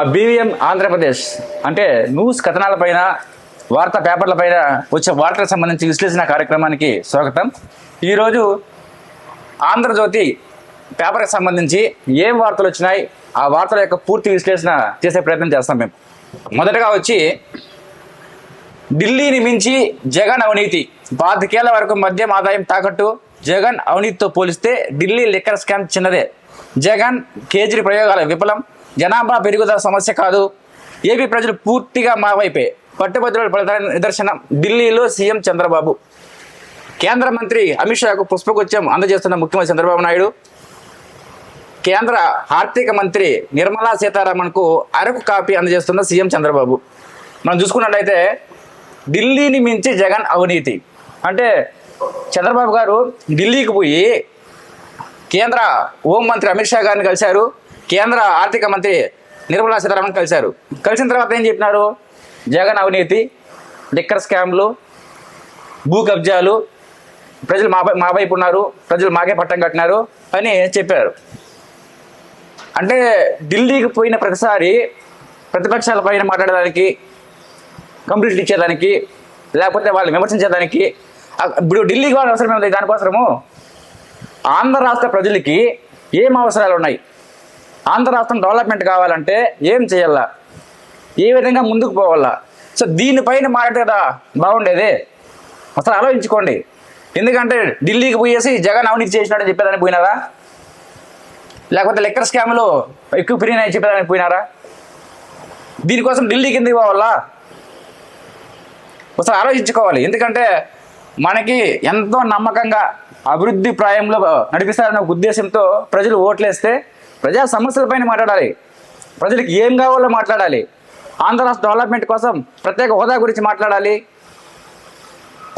మా బీవీఎం ఆంధ్రప్రదేశ్ అంటే న్యూస్ కథనాలపైన వార్తా పేపర్లపైన వచ్చే వార్తలకు సంబంధించి విశ్లేషణ కార్యక్రమానికి స్వాగతం. ఈరోజు ఆంధ్రజ్యోతి పేపర్కి సంబంధించి ఏం వార్తలు వచ్చినాయి ఆ వార్తల యొక్క పూర్తి విశ్లేషణ చేసే ప్రయత్నం చేస్తాం మేము. మొదటగా వచ్చి ఢిల్లీని మించి జగన్ అవినీతి. పాతికేళ్ళ వరకు మద్యం ఆదాయం తాకట్టు జగన్ అవినీతితో పోలిస్తే ఢిల్లీ లిక్కర్ స్కామ్ చిన్నదే. జగన్ కేజ్రీ ప్రయోగాల విఫలం జనాభా పెరుగుదల సమస్య కాదు. ఏపీ ప్రజలు పూర్తిగా మా వైపే. పట్టుబద్రుల ప్రధాన నిదర్శనం ఢిల్లీలో సీఎం చంద్రబాబు. కేంద్ర మంత్రి అమిత్ షాకు పుష్పగుచ్చం అందజేస్తున్న ముఖ్యమంత్రి చంద్రబాబు నాయుడు. కేంద్ర ఆర్థిక మంత్రి నిర్మలా సీతారామన్కు అరకు కాపీ అందజేస్తున్న సీఎం చంద్రబాబు. మనం చూసుకున్నట్లయితే ఢిల్లీని మించి జగన్ అవినీతి. అంటే చంద్రబాబు గారు ఢిల్లీకి పోయి కేంద్ర హోంమంత్రి అమిత్ షా గారిని కలిశారు. కేంద్ర ఆర్థిక మంత్రి నిర్మలా సీతారామన్ కలిశారు. కలిసిన తర్వాత ఏం చెప్పినారు? జగన్ అవినీతి లిక్కర్ స్కామ్లు భూ కబ్జాలు ప్రజలు మా మా వైపు ఉన్నారు ప్రజలు మాకే పట్టం కట్టినారు అని చెప్పారు. అంటే ఢిల్లీకి పోయిన ప్రతిసారి ప్రతిపక్షాల పైన మాట్లాడడానికి కంప్లీట్లు ఇచ్చేదానికి లేకపోతే వాళ్ళు విమర్శించేదానికి ఇప్పుడు ఢిల్లీకి వాళ్ళ అవసరం ఏమి దానికోసము ఆంధ్ర రాష్ట్ర ప్రజలకి ఏం అవసరాలు ఉన్నాయి? ఆంధ్ర రాష్ట్రం డెవలప్మెంట్ కావాలంటే ఏం చేయాలా? ఏ విధంగా ముందుకు పోవాలా? సో దీనిపైన మాట్లాడితే కదా బాగుండేది. అసలు ఆలోచించుకోండి. ఎందుకంటే ఢిల్లీకి పోయేసి జగన్ అవినీతి చేసినాడని చెప్పేదానికి పోయినారా? లేకపోతే లెక్కర్ స్కామ్లో ఎక్కువ పెరిగినాయని చెప్పేదానికి పోయినారా? దీనికోసం ఢిల్లీకి ఎందుకు పోవాలా? ఒకసారి ఆలోచించుకోవాలి. ఎందుకంటే మనకి ఎంతో నమ్మకంగా అభివృద్ధి ప్రాయంలో నడిపిస్తారనే ఒక ఉద్దేశంతో ప్రజలు ఓట్లేస్తే ప్రజా సమస్యలపైన మాట్లాడాలి. ప్రజలకు ఏం కావాలో మాట్లాడాలి. ఆంధ్ర రాష్ట్ర డెవలప్మెంట్ కోసం ప్రత్యేక హోదా గురించి మాట్లాడాలి.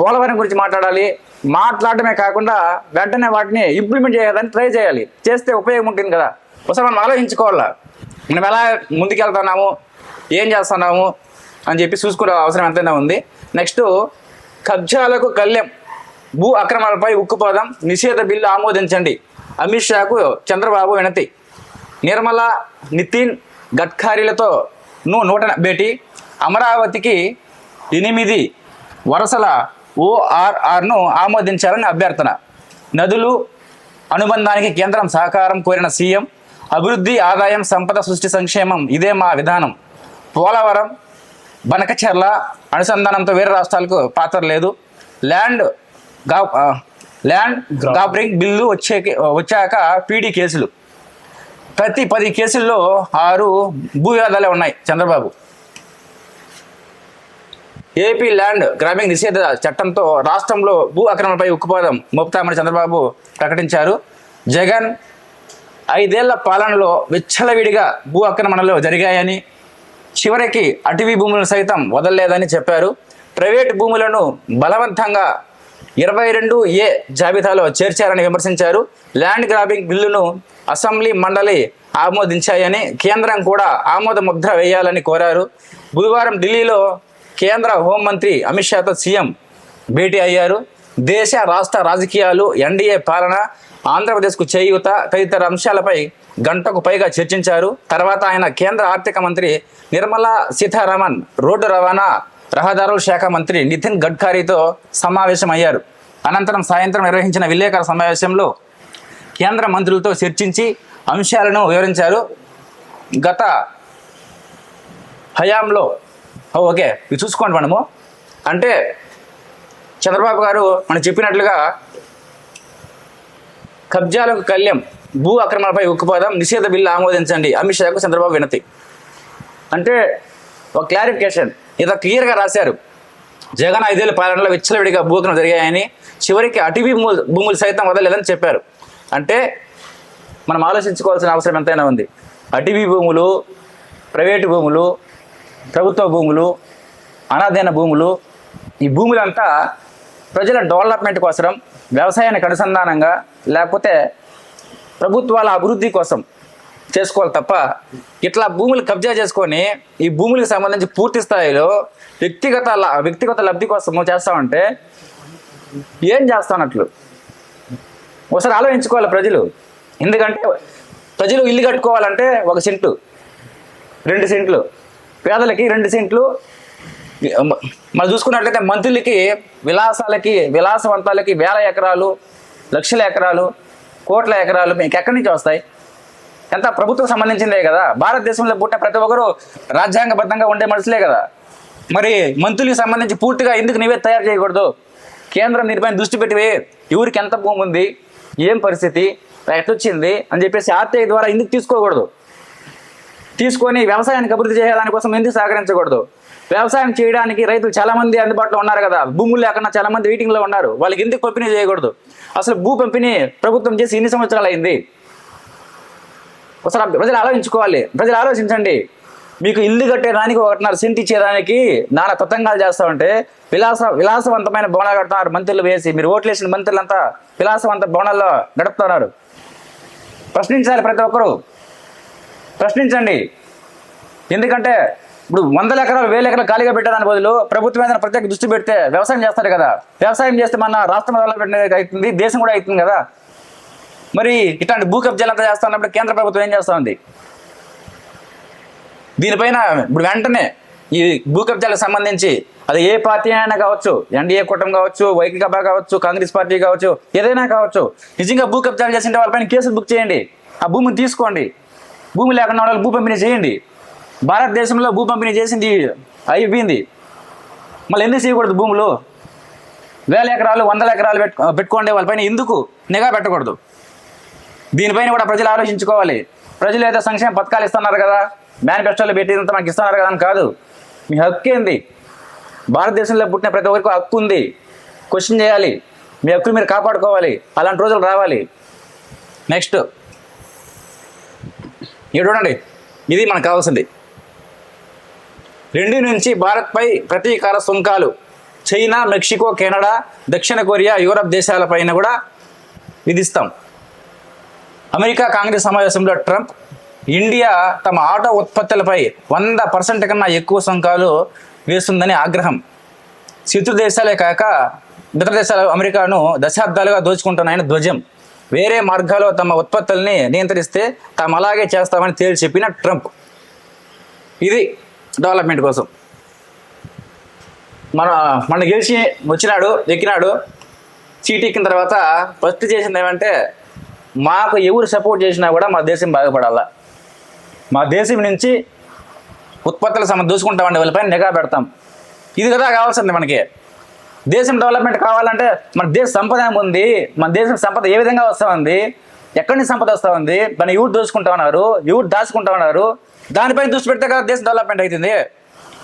పోలవరం గురించి మాట్లాడాలి. మాట్లాడటమే కాకుండా వెంటనే వాటిని ఇంప్లిమెంట్ చేయాలని ట్రై చేయాలి. చేస్తే ఉపయోగం ఉంటుంది కదా. ఒకసారి మనం ఆలోచించుకోవాలా. మనం ఎలా ముందుకెళ్తున్నాము? ఏం చేస్తున్నాము? అని చెప్పి చూసుకునే అవసరం ఎంతైనా ఉంది. నెక్స్ట్ కబ్జాలకు కళ్యం భూ అక్రమాలపై ఉక్కుపోదాం నిషేధ బిల్లు ఆమోదించండి. అమిత్ షాకు చంద్రబాబు వినతి. నిర్మల నితిన్ గడ్కరీలతో నూట భేటీ. అమరావతికి ఎనిమిది వరుసల ఓఆర్ఆర్ను ఆమోదించాలని అభ్యర్థన. నదులు అనుబంధానికి కేంద్రం సహకారం కోరిన సీఎం అభివృద్ధి ఆదాయం సంపద సృష్టి సంక్షేమం ఇదే మా విధానం. పోలవరం బనకచెర్ల అనుసంధానంతో వేరే రాష్ట్రాలకు పాత్ర లేదు. ల్యాండ్గా ల్యాండ్ గాబ్రింగ్. బిల్లు వచ్చే వచ్చాక పీడీ కేసులు. ప్రతి పది కేసుల్లో ఆరు భూ ఉన్నాయి చంద్రబాబు. ఏపీ ల్యాండ్ గ్రామీణ నిషేధ చట్టంతో రాష్ట్రంలో భూ అక్రమణపై ఉక్కుపాదం మోపుతామని చంద్రబాబు ప్రకటించారు. జగన్ ఐదేళ్ళ పాలనలో విచ్చలవిడిగా భూ ఆక్రమణలు జరిగాయని చివరికి అటవీ భూములను సైతం వదలలేదని చెప్పారు. ప్రైవేట్ భూములను బలవంతంగా ఇరవై రెండు ఏ జాబితాలో చేర్చారని విమర్శించారు. ల్యాండ్ గ్రాబింగ్ బిల్లును అసెంబ్లీ మండలి ఆమోదించాయని కేంద్రం కూడా ఆమోద ముద్ర వేయాలని కోరారు. బుధవారం ఢిల్లీలో కేంద్ర హోంమంత్రి అమిత్ షాతో సీఎం భేటీ అయ్యారు. దేశ రాష్ట్ర రాజకీయాలు ఎన్డీఏ పాలన ఆంధ్రప్రదేశ్కు చేయూత తదితర అంశాలపై గంటకు పైగా చర్చించారు. తర్వాత ఆయన కేంద్ర ఆర్థిక మంత్రి నిర్మలా సీతారామన్ రోడ్డు రవాణా రహదారుల శాఖ మంత్రి నితిన్ గడ్కరీతో సమావేశమయ్యారు. అనంతరం సాయంత్రం నిర్వహించిన విలేకరుల సమావేశంలో కేంద్ర మంత్రులతో చర్చించి అంశాలను వివరించారు. గత హయాంలో ఓకే ఇది చూసుకోండి మనము. అంటే చంద్రబాబు గారు మనం చెప్పినట్లుగా కబ్జాలకు కళ్యం భూ అక్రమాలపై ఉక్కుపాదం నిషేధ బిల్లు ఆమోదించండి అమిత్ షాకు చంద్రబాబు వినతి. అంటే ఒక క్లారిఫికేషన్ ఇది క్లియర్గా రాశారు. జగన్ ఐదేళ్ళ పాలనలో విచ్చలవిడిగా భూకరం జరిగాయని చివరికి అటవీ భూములు భూములు సైతం వదలలేదని చెప్పారు. అంటే మనం ఆలోచించుకోవాల్సిన అవసరం ఎంతైనా ఉంది. అటవీ భూములు ప్రైవేటు భూములు ప్రభుత్వ భూములు అనాధీన భూములు ఈ భూములంతా ప్రజల డెవలప్మెంట్ కోసం వ్యవసాయానికి అనుసంధానంగా లేకపోతే ప్రభుత్వాల అభివృద్ధి కోసం చేసుకోవాలి తప్ప ఇట్లా భూములు కబ్జా చేసుకొని ఈ భూములకు సంబంధించి పూర్తి స్థాయిలో వ్యక్తిగత ల- వ్యక్తిగత లబ్ధి కోసం చేస్తామంటే ఏం చేస్తానట్లు? ఒకసారి ఆలోచించుకోవాలి ప్రజలు. ఎందుకంటే ప్రజలు ఇల్లు కట్టుకోవాలంటే ఒక సెంటు రెండు సెంట్లు పేదలకి రెండు సెంట్లు మనం చూసుకున్నట్లయితే మంత్రులకి విలాసాలకి విలాసవంతాలకి వేల ఎకరాలు లక్షల ఎకరాలు కోట్ల ఎకరాలు మీకు ఎక్కడి నుంచి వస్తాయి? ఎంత ప్రభుత్వం సంబంధించిందే కదా? భారతదేశంలో పుట్టిన ప్రతి ఒక్కరు రాజ్యాంగబద్ధంగా ఉండే మనుషులే కదా. మరి మంత్రులకు సంబంధించి పూర్తిగా ఎందుకు నీవే తయారు చేయకూడదు? కేంద్రం దీనిపైన దృష్టి పెట్టివే ఎవరికి ఎంత భూమి ఉంది? ఏం పరిస్థితి? ఎట్టొచ్చింది అని చెప్పేసి ఆర్టీఐ ద్వారా ఎందుకు తీసుకోకూడదు? తీసుకొని వ్యవసాయానికి అభివృద్ధి చేయడానికోసం ఎందుకు సహకరించకూడదు? వ్యవసాయం చేయడానికి రైతులు చాలామంది అందుబాటులో ఉన్నారు కదా. భూములు లేకుండా చాలా మంది ఉన్నారు. వాళ్ళకి ఎందుకు పంపిణీ చేయకూడదు? అసలు భూ పంపిణీ ప్రభుత్వం చేసి ఎన్ని సంవత్సరాలు అయింది? ఒకసారి ప్రజలు ఆలోచించుకోవాలి. ప్రజలు ఆలోచించండి. మీకు ఇల్లు కట్టేదానికి ఒకటిన్నర సెంట్ ఇచ్చేదానికి నానా తతంగాలు చేస్తామంటే విలాస విలాసవంతమైన భవనాలు కడుతున్నారు మంత్రులు వేసి. మీరు ఓట్లేసిన మంత్రులంతా విలాసవంత భవనాల్లో గడుపుతున్నారు ప్రశ్నించాలి ప్రతి ఒక్కరూ. ప్రశ్నించండి. ఎందుకంటే ఇప్పుడు వందల ఎకరాలు వేల ఎకరాలు ఖాళీగా పెట్టేదాని బదులు ప్రభుత్వం ఏదైనా ప్రత్యేక దృష్టి పెడితే వ్యవసాయం చేస్తారు కదా. వ్యవసాయం చేస్తే మన రాష్ట్రం డెవలప్మెంట్ అనేది అవుతుంది దేశం కూడా అవుతుంది కదా. మరి ఇట్లాంటి భూ కబ్జాలు అంతా చేస్తా ఉన్నప్పుడు కేంద్ర ప్రభుత్వం ఏం చేస్తా ఉంది దీనిపైన ఇప్పుడు వెంటనే ఈ భూ కబ్జాలకు సంబంధించి అది ఏ పార్టీ అయినా కావచ్చు ఎన్డీఏ కూటమి కావచ్చు వైకాపా కావచ్చు కాంగ్రెస్ పార్టీ కావచ్చు ఏదైనా కావచ్చు నిజంగా భూ కబ్జాలు చేసింటే వాళ్ళపైన కేసులు బుక్ చేయండి. ఆ భూమిని తీసుకోండి. భూమి లేకుండా వాళ్ళు భూ పంపిణీ చేయండి. భారతదేశంలో భూ పంపిణీ చేసింది అయిపోయింది. మళ్ళీ ఎందుకు చేయకూడదు భూములు? వేల ఎకరాలు వందల ఎకరాలు పెట్టు పెట్టుకోండి వాళ్ళపైన. ఎందుకు? నిఘా పెట్టకూడదు. దీనిపైన కూడా ప్రజలు ఆలోచించుకోవాలి. ప్రజలు ఏదో సంక్షేమ పథకాలు ఇస్తున్నారు కదా మేనిఫెస్టోలో పెట్టినంత మనకి ఇస్తున్నారు కదా అని కాదు. మీ హక్కు ఏంది? భారతదేశంలో పుట్టిన ప్రతి ఒక్కరికి హక్కు ఉంది. క్వశ్చన్ చేయాలి. మీ హక్కులు మీరు కాపాడుకోవాలి. అలాంటి రోజులు రావాలి. నెక్స్ట్. ఇటు చూడండి. ఇది మనకు కావాల్సింది. రెండు నుంచి భారత్పై ప్రతీకార సుంకాలు. చైనా మెక్సికో కెనడా దక్షిణ కొరియా యూరప్ దేశాలపైన కూడా విధిస్తాం. అమెరికా కాంగ్రెస్ సమావేశంలో ట్రంప్ ఇండియా తమ ఆటో ఉత్పత్తులపై వంద పర్సెంట్ కన్నా ఎక్కువ సుంకాలు వేస్తుందని ఆగ్రహం. శత్రు దేశాలే కాక ఇతర దేశాలు అమెరికాను దశాబ్దాలుగా దోచుకుంటున్నాయని ధ్వజం. వేరే మార్గాల్లో తమ ఉత్పత్తుల్ని నియంత్రిస్తే తాము అలాగే చేస్తామని తేల్చి చెప్పిన ట్రంప్. ఇది డెవలప్మెంట్ కోసం. మన మన గెలిచి వచ్చినాడు ఎక్కినాడు సీట్ ఎక్కిన తర్వాత ఫస్ట్ చేసింది ఏమంటే మాకు ఎవరు సపోర్ట్ చేసినా కూడా మా దేశం బాగుపడాలా. మా దేశం నుంచి ఉత్పత్తులు సమ దూసుకుంటామండి వాళ్ళపైన నిఘా పెడతాం. ఇది కదా కావాల్సింది మనకి. దేశం డెవలప్మెంట్ కావాలంటే మన దేశ సంపద ఏముంది? మన దేశం సంపద ఏ విధంగా వస్తూ ఉంది ఎక్కడి నుంచి సంపద వస్తుంది? మన ఎవరు దోచుకుంటా ఉన్నారు? ఎవరు దాచుకుంటా ఉన్నారు? దానిపై దృష్టి పెడితే కదా దేశం డెవలప్మెంట్ అవుతుంది.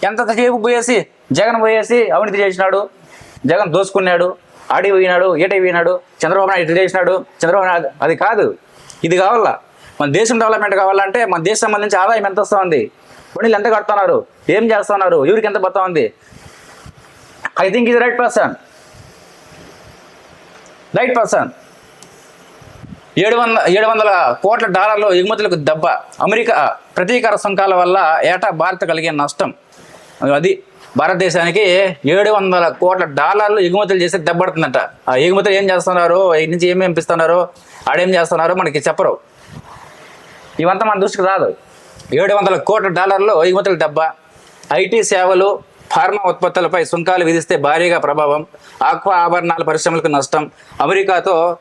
ఎంత సేపు పోయేసి జగన్ పోయేసి అవినీతి చేసినాడు? జగన్ దోచుకున్నాడు ఆడి పోయినాడు ఏటై పోయినాడు చంద్రబాబు నాయుడు ఇటు చేసినాడు చంద్రబాబు నాయుడు అది కాదు. ఇది కావాలా? మన దేశం డెవలప్మెంట్ కావాలంటే మన దేశం సంబంధించి ఆదాయం ఎంత వస్తుంది? పనులు ఎంత కడుతున్నారు? ఏం చేస్తున్నారు? ఎవరికి ఎంత పోతా ఉంది ఐ థింక్ ఇది రైట్ పర్సన్ రైట్ పర్సన్ ఏడు వంద ఏడు వందల కోట్ల డాలర్లు ఎగుమతులకు దెబ్బ. అమెరికా ప్రతీకార సుంకాల వల్ల ఏటా భారత్ కలిగే నష్టం? అది భారతదేశానికి ఏడు వందల కోట్ల డాలర్లు ఎగుమతులు చేస్తే దెబ్బడుతుందట ఆ ఎగుమతులు ఏం చేస్తున్నారు? ఇటు నుంచి ఏమేమి పంపిస్తున్నారు? ఆడేం చేస్తున్నారో? మనకి చెప్పరు. ఇవంతా మన దృష్టికి రాదు. ఏడు వందల కోట్ల డాలర్లు ఎగుమతుల దెబ్బ. ఐటీ సేవలు ఫార్మా ఉత్పత్తులపై సుంకాలు విధిస్తే భారీగా ప్రభావం. ఆక్వా ఆభరణాల పరిశ్రమలకు నష్టం. అమెరికాతో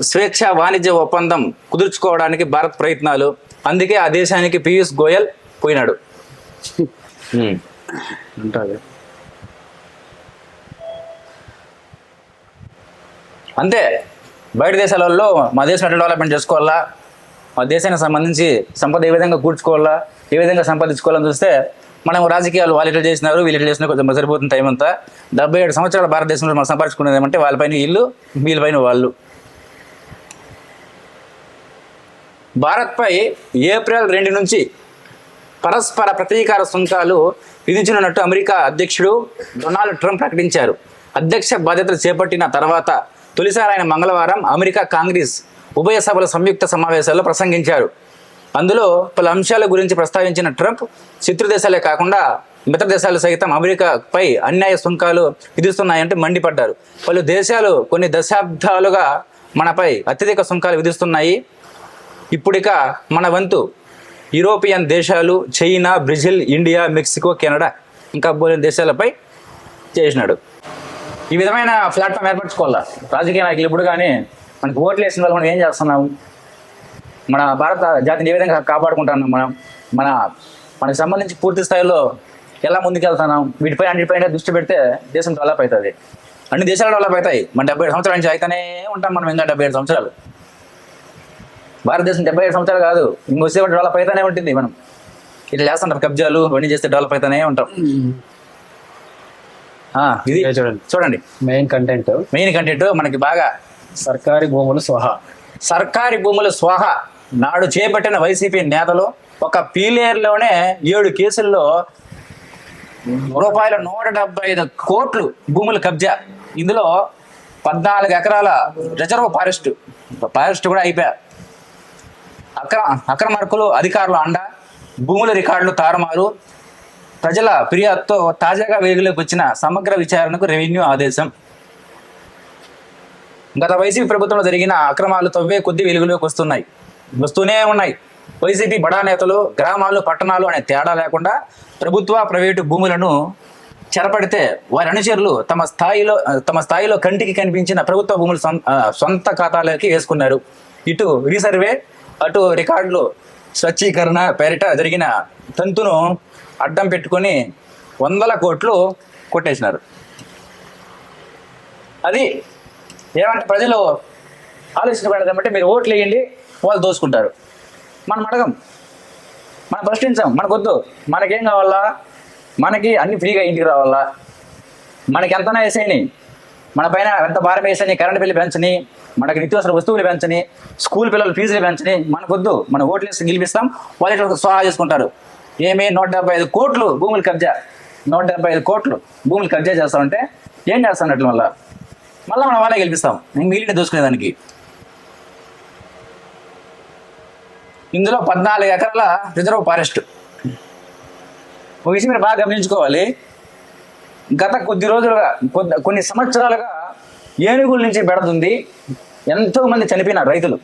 స్వేచ్ఛ వాణిజ్య ఒప్పందం కుదుర్చుకోవడానికి భారత్ ప్రయత్నాలు. అందుకే ఆ దేశానికి పీయూష్ గోయల్ పోయినాడు. ఉంటుంది. అంతే. బయట దేశాలలో మా దేశం ఎట్లా డెవలప్మెంట్ చేసుకోవాలా? మా దేశానికి సంబంధించి సంపద ఏ విధంగా కూర్చుకోవాలా? ఏ విధంగా సంపాదించుకోవాలని చూస్తే మనం రాజకీయాలు వాళ్ళు ఇట్లా చేసినారు వీళ్ళు ఇట్లా చేసినా కొంచెం సరిపోతుంది టైం అంతా. డెబ్బై ఏడు సంవత్సరాల భారతదేశంలో మనం సంపాదించుకునేది ఏమంటే వాళ్ళపైన వీళ్ళు వీళ్ళపైన వాళ్ళు. భారత్పై ఏప్రిల్ రెండు నుంచి పరస్పర ప్రతీకార సుంకాలు విధించనున్నట్టు అమెరికా అధ్యక్షుడు డొనాల్డ్ ట్రంప్ ప్రకటించారు. అధ్యక్ష బాధ్యతలు చేపట్టిన తర్వాత తొలిసారి ఆయన మంగళవారం అమెరికా కాంగ్రెస్ ఉభయ సభల సంయుక్త సమావేశాల్లో ప్రసంగించారు. అందులో పలు అంశాల గురించి ప్రస్తావించిన ట్రంప్ శత్రు దేశాలే కాకుండా మిత్ర దేశాలు సైతం అమెరికాపై అన్యాయ సుంకాలు విధిస్తున్నాయంటూ మండిపడ్డారు. పలు దేశాలు కొన్ని దశాబ్దాలుగా మనపై అత్యధిక సుంకాలు విధిస్తున్నాయి. ఇప్పుడిక మన వంతు యూరోపియన్ దేశాలు China Brazil India Mexico Canada ఇంకా బోలిన దేశాలపై చేసినాడు. ఈ విధమైన ప్లాట్ఫామ్ ఏర్పరచుకోవాలా? రాజకీయ నాయకులు ఇప్పుడు కానీ మనకి ఓట్లు వేసిన వాళ్ళు మనం ఏం చేస్తున్నాము మన భారత జాతిని ఏ విధంగా కాపాడుకుంటున్నాం మనం? మన మనకు సంబంధించి పూర్తి స్థాయిలో ఎలా ముందుకెళ్తున్నాం? వీటిపై అన్నిటిపైన దృష్టి పెడితే దేశం డెవలప్ అవుతుంది. అన్ని దేశాలు డెవలప్ అవుతాయి. మన డెబ్బై ఏడు సంవత్సరాల నుంచి అయితేనే ఉంటాం మనం ఇంకా డెబ్బై ఏడు సంవత్సరాలు. భారతదేశం డెబ్బై ఏడు సంవత్సరాలు కాదు. ఇంకొస్తే డెవలప్ అవుతానే ఉంటుంది మనం. ఇట్లా చేస్తుంటాం కబ్జాలు ఇవన్నీ చేస్తే డెవలప్ అవుతానే ఉంటాం. ఇది చూడండి. చూడండి. మెయిన్ కంటెంట్ మెయిన్ కంటెంట్ మనకి బాగా సర్కారీ భూములు స్వహా. సర్కారీ భూముల స్వాహ. నాడు చేపట్టిన వైసీపీ నేతలు ఒక పీలేరులోనే ఏడు కేసుల్లో రూపాయల నూట డెబ్బై ఐదు కోట్లు భూముల కబ్జా. ఇందులో పద్నాలుగు ఎకరాల రిజర్వ్ ఫారెస్ట్. ఫారెస్ట్ కూడా అయిపోయా. అక్రమ అక్రమార్కులు అధికారులు అండ భూముల రికార్డులు తారుమారు. ప్రజల ఫిర్యాదుతో తాజాగా వెలుగులోకి వచ్చిన సమగ్ర విచారణకు రెవెన్యూ ఆదేశం. గత వైసీపీ ప్రభుత్వంలో జరిగిన అక్రమాలు తవ్వే కొద్ది వెలుగులోకి వస్తున్నాయి. వస్తూనే ఉన్నాయి. వైసీపీ బడా నేతలు గ్రామాలు పట్టణాలు అనే తేడా లేకుండా ప్రభుత్వ ప్రైవేటు భూములను చెరపడితే వారి అనుచరులు తమ స్థాయిలో తమ స్థాయిలో కంటికి కనిపించిన ప్రభుత్వ భూములు సొంత ఖాతాలోకి వేసుకున్నారు. ఇటు రీసర్వే అటు రికార్డులు స్వచ్ఛీకరణ పేరిట జరిగిన తంతును అడ్డం పెట్టుకొని వందల కోట్లు కొట్టేసినారు. అది ఏమంటే ప్రజలు ఆలోచించబడదంటే మీరు ఓట్లు వేయండి వాళ్ళు దోసుకుంటారు మనం అడగం. మనం ప్రశ్నించాం. మనకొద్దు. మనకేం కావాలా? మనకి అన్ని ఫ్రీగా ఇంటికి రావాలా? మనకి ఎంతనా వేసేయని మన పైన ఎంత భారం వేసని కరెంట్ బిల్లు పెంచని మనకి నిత్యవసర వస్తువులు పెంచని స్కూల్ పిల్లల ఫీజులు పెంచని మనకొద్దు. మన ఓట్లు వేసి గెలిపిస్తాం వాళ్ళు ఇట్లా చేసుకుంటారు. ఏమి నూట డెబ్బై ఐదు కోట్లు భూములు కబ్జా. నూట డెబ్బై ఐదు కోట్లు భూములు కబ్జా చేస్తామంటే ఏం చేస్తానట్లు మళ్ళా? మళ్ళీ మనం వాళ్ళే గెలిపిస్తాం. ఇంక మిగిలిన దోసుకునేదానికి ఇందులో పద్నాలుగు ఎకరాల రిజర్వ్ ఫారెస్ట్. ఒక విషయం మీరు బాగా గమనించుకోవాలి. గత కొద్ది రోజులుగా కొద్ది కొన్ని సంవత్సరాలుగా ఏనుగుల నుంచి బెడదుంది. ఎంతో మంది చనిపోయినారు రైతులు.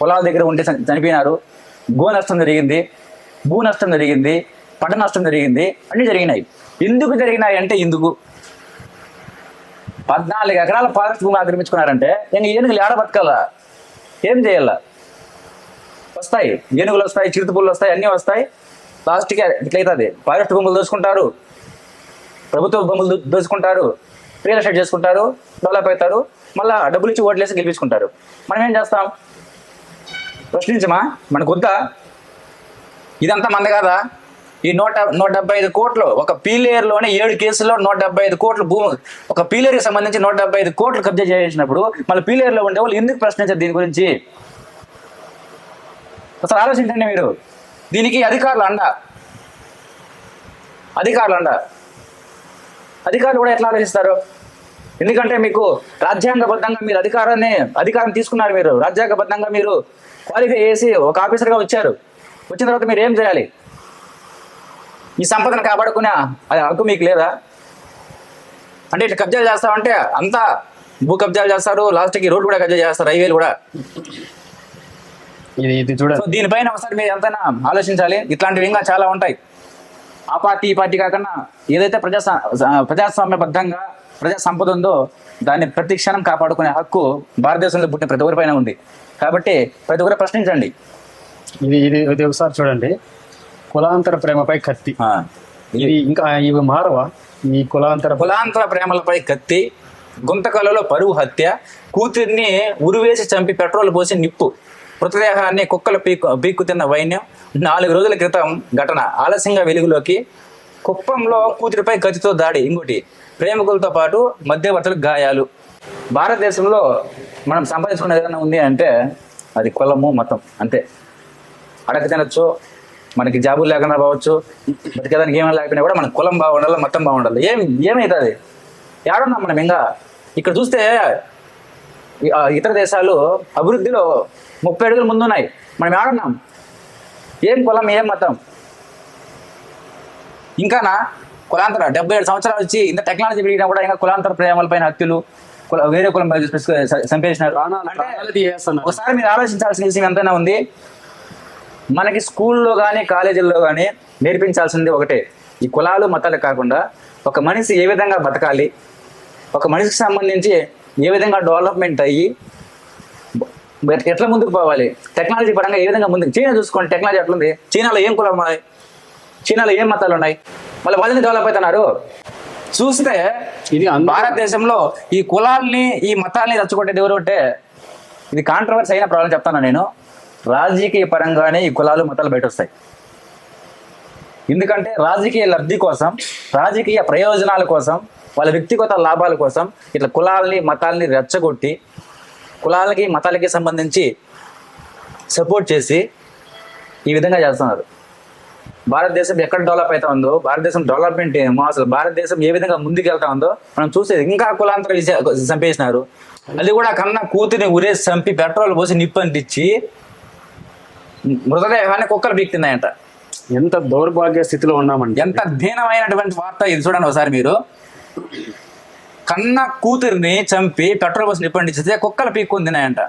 పొలాల దగ్గర ఉంటే చనిపోయినారు. గో నష్టం జరిగింది భూ నష్టం జరిగింది పంట నష్టం జరిగింది అన్నీ జరిగినాయి. ఎందుకు జరిగినాయి అంటే ఎందుకు పద్నాలుగు ఎకరాల ఫారెస్ట్ భూమి ఆక్రమించుకున్నారంటే ఇంక ఏనుగులు ఏడ బతకాల? ఏం చేయాల? వస్తాయి. ఏనుగులు వస్తాయి చిరుతపుల్లు వస్తాయి అన్నీ వస్తాయి. లాస్ట్కి ఇట్లయితుంది ఫారెస్ట్ భూములు దోచుకుంటారు ప్రభుత్వ భూములు దోచుకుంటారు దోసుకుంటారు రియల్ ఎస్టేట్ చేసుకుంటారు డెవలప్ అవుతారు మళ్ళా డబ్బులు ఇచ్చి ఓట్లేసి గెలిపించుకుంటారు. మనం ఏం చేస్తాం? ప్రశ్నించమా? మనకు వద్దా? ఇదంతా మంద కాదా? ఈ నూట నూట డెబ్బై ఐదు కోట్లు ఒక పీలియర్లోనే ఏడు కేసుల్లో నూట డెబ్బై ఐదు కోట్లు భూమి ఒక పీలేయర్కి సంబంధించి నూట డెబ్బై ఐదు కోట్లు కబ్జా చేసినప్పుడు మళ్ళీ పీలియర్లో ఉండే వాళ్ళు ఎందుకు ప్రశ్నించారు దీని గురించి? అసలు ఆలోచించండి మీరు. దీనికి అధికారులు అండ. అధికారులు అండ. అధికారులు కూడా ఎట్లా ఆలోచిస్తారు? ఎందుకంటే మీకు రాజ్యాంగబద్ధంగా మీరు అధికారాన్ని అధికారం తీసుకున్నారు మీరు. రాజ్యాంగబద్ధంగా మీరు క్వాలిఫై చేసి ఒక ఆఫీసర్గా వచ్చారు. వచ్చిన తర్వాత మీరు ఏం చేయాలి? ఈ సంపదను కాపాడుకునే అది హక్కు మీకు లేదా? అంటే ఇట్లా కబ్జాలు చేస్తామంటే అంతా భూ కబ్జాలు చేస్తారు లాస్ట్కి రోడ్డు కూడా కబ్జా చేస్తారు హైవేలు కూడా. ఇది ఇది చూడండి దీనిపైన ఒకసారి మీరు ఎంతైనా ఆలోచించాలి. ఇట్లాంటివి ఇంకా చాలా ఉంటాయి. ఆ పార్టీ ఈ పార్టీ కాకుండా ఏదైతే ప్రజా ప్రజాస్వామ్యబద్ధంగా ప్రజా సంపద ఉందో దాన్ని ప్రతి క్షణం కాపాడుకునే హక్కు భారతదేశంలో పుట్టిన ప్రతి ఒక్కరిపైన ఉంది. కాబట్టి ప్రతి ఒక్కరు ప్రశ్నించండి. ఇది ఇది ఇది ఒకసారి చూడండి. కులాంతర ప్రేమపై కత్తి. ఇది ఇంకా ఇవి మారవా? ఈ కులాంతర కులాంతర ప్రేమలపై కత్తి గుంతకలలో పరువు హత్య కూతుర్ని ఉరివేసి చంపి పెట్రోల్ పోసి నిప్పు. మృతదేహాన్ని కుక్కలు పీకు పీక్కు తిన్న వైన్యం నాలుగు రోజుల క్రితం ఘటన. ఆలస్యంగా వెలుగులోకి కుప్పంలో కూతురిపై కత్తితో దాడి. ఇంకోటి ప్రేమికులతో పాటు మధ్యవర్తులకు గాయాలు. భారతదేశంలో మనం సంపాదించుకునేది ఏదైనా ఉంది అంటే అది కులము మతం. అంతే. అడగ తినచ్చు మనకి జాబులు లేకుండా పోవచ్చు బతికేదానికి ఏమైనా లేకపోయినా కూడా మన కులం బాగుండాలి మతం బాగుండాలి? ఏం ఏమవుతుంది ఏడున్నాం మనం ఇంకా. ఇక్కడ చూస్తే ఇతర దేశాలు అభివృద్ధిలో ముప్పై అడుగులు ముందున్నాయి. మనం ఏడున్నాం ఏం కులం ఏం మతం? ఇంకానా కులాంతర డెబ్బై ఏడు సంవత్సరాలు వచ్చి ఇంత టెక్నాలజీ పెరిగినా కూడా ఇంకా కులాంతర ప్రేమలపైన హత్యలు కుల- వేరే కులం చంపేసినారు. ఒకసారి మీరు ఆలోచించాల్సిన విషయం ఎంతైనా ఉంది. మనకి స్కూల్లో కానీ కాలేజీల్లో కానీ నేర్పించాల్సింది ఒకటే. ఈ కులాలు మతాలు కాకుండా ఒక మనిషి ఏ విధంగా బతకాలి ఒక మనిషికి సంబంధించి ఏ విధంగా డెవలప్మెంట్ అయ్యి ఎట్లా ముందుకు పోవాలి? టెక్నాలజీ పరంగా ఏ విధంగా ముందుకు? చైనా చూసుకోండి టెక్నాలజీ ఎట్లుంది? చైనాలో ఏం కులం ఉన్నాయి? చైనాలో ఏం మతాలు ఉన్నాయి? మళ్ళీ వాళ్ళని డెవలప్ అవుతున్నారు. చూస్తే ఇది భారతదేశంలో ఈ కులాల్ని ఈ మతాల్ని రచ్చగొట్టేది ఎవరు అంటే ఇది కాంట్రవర్సీ అయిన ప్రాబ్లం చెప్తాను నేను. రాజకీయ పరంగానే ఈ కులాలు మతాలు బయట వస్తాయి ఎందుకంటే రాజకీయ లబ్ధి కోసం రాజకీయ ప్రయోజనాల కోసం వాళ్ళ వ్యక్తిగత లాభాల కోసం ఇట్లా కులాల్ని మతాల్ని రెచ్చగొట్టి కులాలకి మతాలకి సంబంధించి సపోర్ట్ చేసి ఈ విధంగా చేస్తున్నారు. భారతదేశం ఎక్కడ డెవలప్ అవుతా ఉందో భారతదేశం డెవలప్మెంట్ ఏమో అసలు భారతదేశం ఏ విధంగా ముందుకు వెళ్తా ఉందో మనం చూసేది. ఇంకా కులాంతర చంపేసినారు. అది కూడా కన్నా కూతురిని ఉరేసి చంపి పెట్రోల్ పోసి నిప్పు అంటించి మృతదేహాన్ని కుక్కలు బీక్తున్నాయంట ఎంత దౌర్భాగ్య స్థితిలో ఉన్నామండి ఎంత దీనమైనటువంటి వార్త ఇది చూడండి ఒకసారి మీరు. కన్న కూతురిని చంపి పెట్రోల్ పోసి నిప్పు అంటించితే కుక్కలు పీక్కొని తినాయంట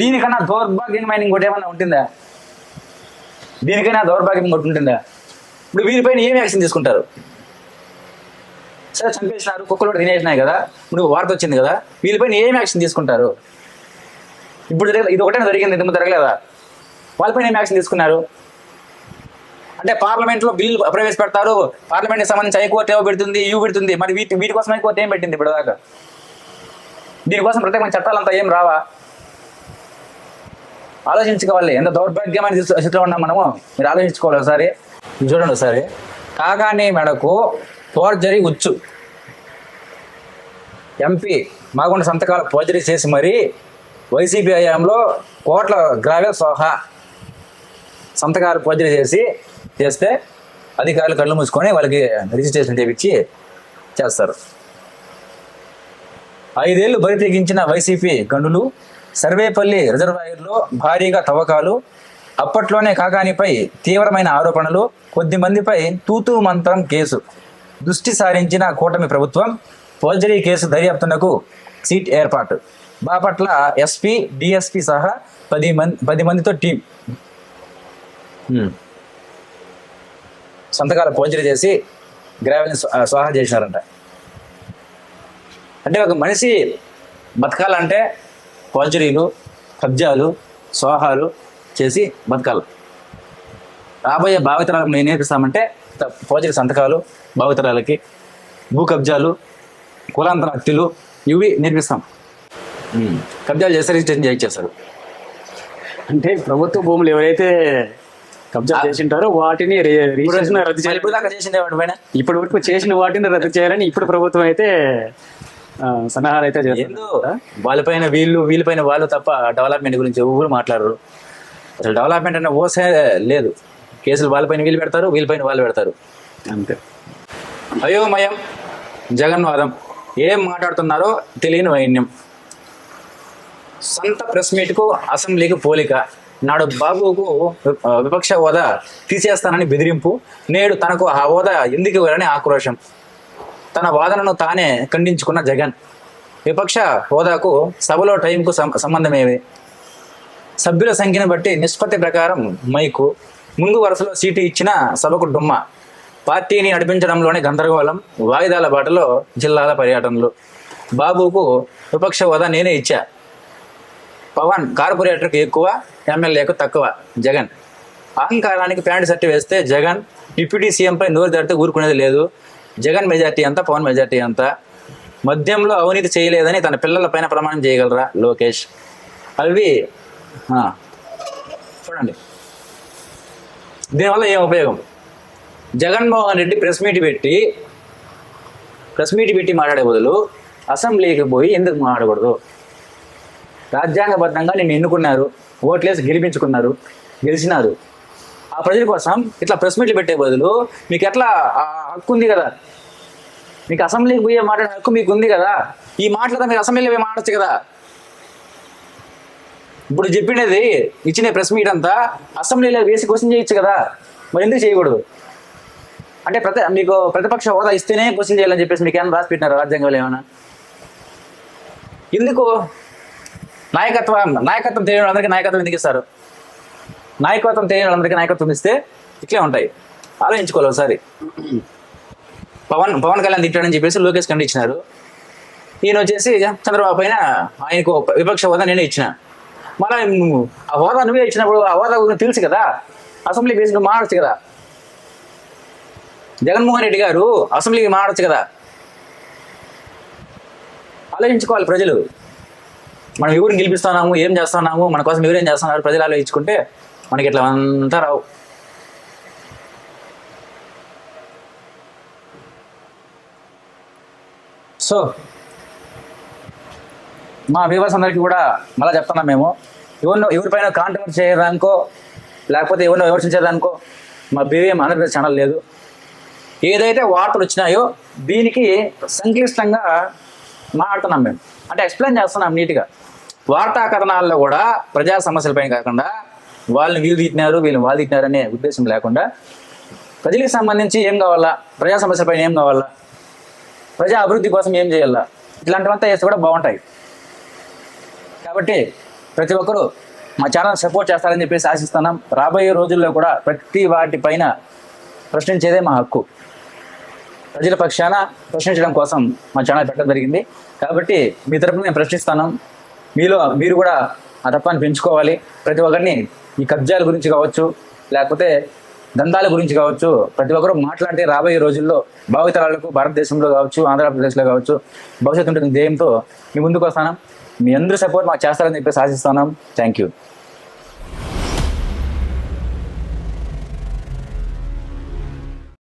దీనికన్నా దౌర్భాగ్యమైన ఇంకోటి ఏమన్నా ఉంటుందా? దీనికైనా దౌర్భాగ్యం ఇంకోటి ఉంటుందా? ఇప్పుడు వీరిపైన ఏం యాక్షన్ తీసుకుంటారు? సరే చంపేసినారు కుక్కలు కూడా తినేసినాయి కదా ఇప్పుడు వార్త వచ్చింది కదా వీళ్ళపైన ఏం యాక్షన్ తీసుకుంటారు? ఇప్పుడు ఇది ఒకటే జరిగింది? ఇంతకు జరగలేదా? వాళ్ళపైన ఏం యాక్షన్ తీసుకున్నారు? అంటే పార్లమెంట్లో బిల్లు ప్రవేశపెడతారు. పార్లమెంట్ సంబంధించి హైకోర్టు ఏవో పెడుతుంది ఇవి పెడుతుంది. మరి వీటి వీటి కోసం హైకోర్టు ఏం పెట్టింది ఇప్పుడు దాకా? దీనికోసం ప్రత్యేకమైన చట్టాలంతా ఏం రావా? ఆలోచించుకోవాలి. ఎంత దౌర్భాగ్యమైన స్థితిలో ఉన్నాం మనము? మీరు ఆలోచించుకోవాలి ఒకసారి. చూడండి ఒకసారి. కాగానే మెడకు ఫోర్జరీ ఉచ్చు. ఎంపీ మాగుండ సంతకాలు ఫోర్జరీ చేసి మరి వైసీపీ హయాంలో కోట్ల గ్రావెల్ సోహా సంతకాలు ఫోర్జరీ చేసి చేస్తే అధికారులు కళ్ళు మూసుకొని వాళ్ళకి రిజిస్ట్రేషన్ చేయించి చేస్తారు. ఐదేళ్ళు బరి తెగించిన వైసీపీ గనులు సర్వేపల్లి రిజర్వాయర్లో భారీగా తవ్వకాలు అప్పట్లోనే కాకానిపై తీవ్రమైన ఆరోపణలు కొద్ది మందిపై తూతూ మంత్రం కేసు. దృష్టి సారించిన కూటమి ప్రభుత్వం ఫోర్జరీ కేసు దర్యాప్తునకు సీట్ ఏర్పాటు. బాపట్ల ఎస్పీ డిఎస్పీ సహా పది మంది పది మందితో టీం. సంతకాలు ఫోర్జరీ చేసి గ్రావెల్ని స్వా- స్వాహా చేసినారంట. అంటే ఒక మనిషి బతకాలంటే ఫోర్జరీలు కబ్జాలు స్వాహాలు చేసి బతకాలి. రాబోయే భావితరాలకు నేను నేర్పిస్తామంటే ఫోర్జరీ సంతకాలు భావితరాలకి భూ కబ్జాలు కులాంతర హత్యలు ఇవి నేర్పిస్తాం. కబ్జాలు చేస్తే రిజిస్ట్రేషన్ చేయించేస్తారు అంటే ప్రభుత్వ భూములు ఎవరైతే కబ్జా చేసింటారో వాటిని రద్దు చేయాలి ఇప్పుడు వరకు చేసిన వాటిని రద్దు చేయాలని ఇప్పుడు ప్రభుత్వం అయితే సలహాలు అయితే చేస్తుంది వాళ్ళపైన వీళ్ళు వీళ్ళపైన వాళ్ళు తప్ప డెవలప్మెంట్ గురించి ఎవరు మాట్లాడరు. అసలు డెవలప్మెంట్ అనే ఓసే లేదు. కేసులు వాళ్ళపైన వీళ్ళు పెడతారు వీళ్ళపైన వాళ్ళు పెడతారు. అంతే. అయోమయం జగన్వాదం. ఏం మాట్లాడుతున్నారో తెలియని వైన్యం. సొంత ప్రెస్ మీట్కు అసెంబ్లీకి పోలిక. నాడు బాబుకు విపక్ష హోదా తీసేస్తానని బెదిరింపు. నేడు తనకు ఆ హోదా ఎందుకు ఇవ్వాలని ఆక్రోశం తన వాదనను తానే ఖండించుకున్న జగన్. విపక్ష హోదాకు సభలో టైంకు సం- సంబంధమేవి సభ్యుల సంఖ్యను బట్టి నిష్పత్తి ప్రకారం మైకు. ముందు వరుసలో సీటు ఇచ్చిన సభకు డుమ్మ. పార్టీని నడిపించడంలోనే గందరగోళం వాయిదాల బాటలో జిల్లాల పర్యటనలు. బాబుకు విపక్ష హోదా నేనే ఇచ్చా. పవన్ కార్పొరేటర్కి ఎక్కువ ఎమ్మెల్యేకు తక్కువ. జగన్. అహంకారానికి ప్యాంటు షర్ట్ వేస్తే జగన్ డిప్యూటీ సీఎంపై నోరు దాటితే ఊరుకునేది లేదు. జగన్ మెజార్టీ అంతా పవన్ మెజార్టీ అంతా మద్యంలో అవినీతి చేయలేదని తన పిల్లల పైన ప్రమాణం చేయగలరా? లోకేష్. అవి చూడండి. దీనివల్ల ఏం ఉపయోగం? జగన్మోహన్ రెడ్డి ప్రెస్ మీట్ పెట్టి ప్రెస్ మీట్ పెట్టి మాట్లాడే బదులు అసెంబ్లీకి పోయి ఎందుకు మాట్లాడకూడదు? రాజ్యాంగబద్ధంగా నేను ఎన్నుకున్నారు ఓట్లేసి గెలిపించుకున్నారు గెలిచినారు. ఆ ప్రజల కోసం ఇట్లా ప్రెస్ మీట్లు పెట్టే బదులు మీకు ఎట్లా ఆ హక్కు ఉంది కదా? మీకు అసెంబ్లీకి పోయే మాట్లాడే హక్కు మీకు ఉంది కదా? ఈ మాటలతో మీరు అసెంబ్లీలో పోయి మాట్లాడచ్చు కదా? ఇప్పుడు చెప్పినది ఇచ్చిన ప్రెస్ మీట్ అంతా అసెంబ్లీలో వేసి క్వశ్చన్ చేయొచ్చు కదా? మరి ఎందుకు చేయకూడదు? అంటే ప్రతి మీకు ప్రతిపక్ష హోదా ఇస్తేనే క్వశ్చన్ చేయాలని చెప్పేసి మీకు ఏమైనా రాసి పెట్టినారు రాజ్యాంగంలో ఏమైనా ఎందుకు? నాయకత్వం నాయకత్వం తెలియని అందరికీ నాయకత్వం ఎందుకు ఇస్తారు? నాయకత్వం తెలియని వాళ్ళందరికీ నాయకత్వం ఇస్తే ఇట్లే ఉంటాయి. ఆలోచించుకోవాలి ఒకసారి. పవన్ పవన్ కళ్యాణ్ తిట్టాడని చెప్పేసి లోకేష్ కండి ఇచ్చినారు. ఈయన వచ్చేసి చంద్రబాబు పైన ఆయనకు విపక్ష హోదా నేనే ఇచ్చిన. మళ్ళీ నువ్వు ఆ హోదా నువ్వే ఇచ్చినప్పుడు ఆ హోదా గురించి తెలుసు కదా? అసెంబ్లీ వేసి నువ్వు మాట్లాడచ్చు కదా? జగన్మోహన్ రెడ్డి గారు అసెంబ్లీకి మాట్లాడచ్చు కదా? ఆలోచించుకోవాలి ప్రజలు. మనం ఎవరిని గెలిపిస్తున్నాము ఏం చేస్తున్నాము మన కోసం ఎవరేం చేస్తున్నారు ప్రజలు ఆలోచించుకుంటే మనకి ఇట్లా అంతా రావు. సో మా వ్యూవర్స్ అందరికీ కూడా మళ్ళీ చెప్తున్నాం మేము. ఎవరినో ఎవరిపైన కాంట్రవర్ట్ చేయడానికో లేకపోతే ఎవరినో విమర్శించేదానికో మా బీవీఎం ఆంధ్రప్రదేశ్ ఛానల్ లేదు. ఏదైతే వార్తలు వచ్చినాయో దీనికి సంక్లిష్టంగా మాట్లాడుతున్నాం మేము. అంటే ఎక్స్ప్లెయిన్ చేస్తున్నాం నీట్గా వార్తా కథనాల్లో కూడా ప్రజా సమస్యలపైన కాకుండా వాళ్ళని వీళ్ళు తిట్టినారు వీళ్ళు వాళ్ళు తిట్టినారు అనే ఉద్దేశం లేకుండా ప్రజలకు సంబంధించి ఏం కావాలా? ప్రజా సమస్యలపైన ఏం కావాలా? ప్రజా అభివృద్ధి కోసం ఏం చేయాలా? ఇట్లాంటివంతా చేస్తే కూడా బాగుంటాయి. కాబట్టి ప్రతి ఒక్కరూ మా ఛానల్ సపోర్ట్ చేస్తారని చెప్పేసి ఆశిస్తున్నాం. రాబోయే రోజుల్లో కూడా ప్రతి వాటిపైన ప్రశ్నించేదే మా హక్కు. ప్రజల పక్షాన ప్రశ్నించడం కోసం మా ఛానల్ పెట్టడం జరిగింది. కాబట్టి మీ తరపున నేను ప్రశ్నిస్తాను. మీలో మీరు కూడా ఆ తత్వాన్ని పెంచుకోవాలి. ప్రతి ఒక్కరిని ఈ కబ్జాల గురించి కావచ్చు లేకపోతే దందాల గురించి కావచ్చు ప్రతి ఒక్కరూ మాట్లాడితే రాబోయే రోజుల్లో భావితరాలకు భారతదేశంలో కావచ్చు ఆంధ్రప్రదేశ్లో కావచ్చు భవిష్యత్తు ఉంటుంది ధ్యేయంతో మీ ముందుకు వస్తాను. మీ అందరూ సపోర్ట్ మాకు చేస్తారని చెప్పేసి ఆశిస్తున్నాం. Thank you.